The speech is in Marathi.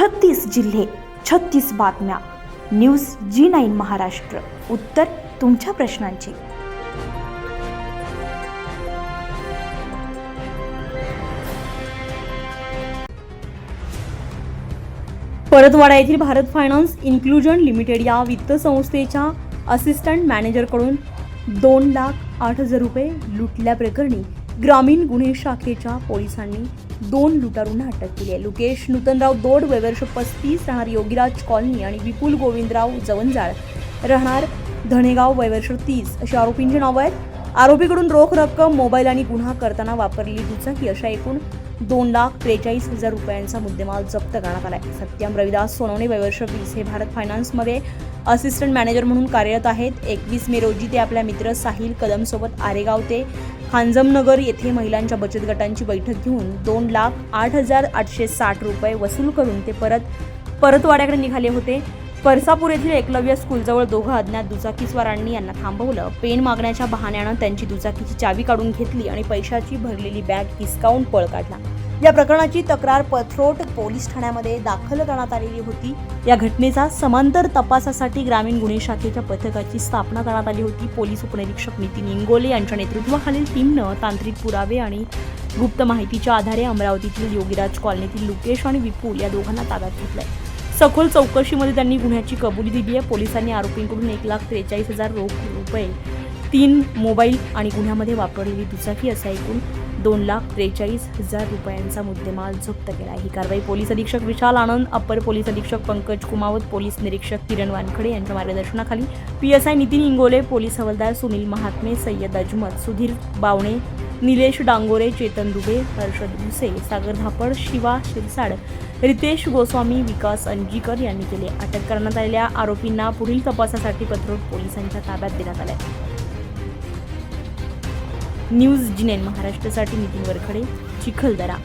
छत्तीस जिल्हे छत्तीस बातम्या. News G nine Maharashtra. उत्तर तुमच्या प्रश्नांची. परतवाडा येथील भारत फायनान्स इन्क्लुजन लिमिटेड या वित्त संस्थेच्या असिस्टंट मॅनेजरकडून दोन लाख आठ हजार रुपये लुटल्याप्रकरणी ग्रामीण गुन्हे शाखेच्या पोलिसांनी दोन लुटारूंना अटक केली आहे. लुकेश नूतनराव दोड वयवर्ष पस्तीस राहणार योगीराज कॉलनी आणि विपुल गोविंदराव जवंजाळ. राहणार धणेगाव वयवर्ष तीस. अशी आरोपींची नावं आहेत. आरोपीकडून रोख रक्कम मोबाईल आणि गुन्हा करताना वापरलेली दुचाकी अशा एकूण दोन लाख त्रेचाळीस हजार रुपयांचा मुद्देमाल जप्त करण्यात आला आहे सत्यम रविदास सोनवणे वयवर्ष वीस हे भारत फायनान्समध्ये असिस्टंट मॅनेजर म्हणून कार्यरत आहेत. एकवीस मे रोजी ते आपल्या मित्र साहिल कदमसोबत आरेगाव ते हांजमनगर येथे महिलांच्या बचत गटांची बैठक घेऊन दोन लाख आठ हजार आठशे साठ रुपये वसूल करून ते परत परतवाड्याकडे निघाले होते. परसापूर येथील एकलव्य स्कूलजवळ दोघं अज्ञात दुचाकीस्वारांनी यांना थांबवलं. पेन मागण्याच्या बहाण्यानं त्यांची दुचाकीची चावी काढून घेतली आणि पैशाची भरलेली बॅग हिसकावून पळ काढला. या प्रकरणाची तक्रार पथरोट पोलीस ठाण्यामध्ये दाखल करण्यात आलेली होती. या घटनेचा समांतर तपासासाठी ग्रामीण गुन्हे शाखेच्या पथकाची स्थापना करण्यात आली होती. पोलीस उपनिरीक्षक नितीन इंगोले यांच्या नेतृत्वाखालील टीमनं तांत्रिक पुरावे आणि गुप्त माहितीच्या आधारे अमरावतीतील योगीराज कॉलनीतील लुकेश आणि विपुल या दोघांना ताब्यात घेतलंय. सखोल चौकशीमध्ये त्यांनी गुन्ह्याची कबुली दिली आहे. पोलिसांनी आरोपींकडून एक लाख त्रेचाळीस हजार रोख रुपये तीन मोबाईल आणि गुन्ह्यामध्ये वापरलेली दुचाकी असा एकूण दोन लाख त्रेचाळीस हजार रुपयांचा मुद्देमाल जप्त केला. ही कारवाई पोलीस अधीक्षक विशाल आनंद अप्पर पोलीस अधीक्षक पंकज कुमावत पोलीस निरीक्षक किरण वानखडे यांच्या मार्गदर्शनाखाली P S I Nitin Ingole police हवालदार सुनील महात्मे सय्यद अजमत सुधीर बावणे निलेश डांगोरे चेतन दुबे हर्षद भुसे सागर धापड शिवा शिरसाड रितेश गोस्वामी विकास अंजीकर यांनी केले. अटक करण्यात आलेल्या आरोपींना पुढील तपासासाठी पथरोट पोलिसांच्या ताब्यात देण्यात आले न्यूज जिनेन महाराष्ट्रासाठी नितीन वरखडे चिखलदरा.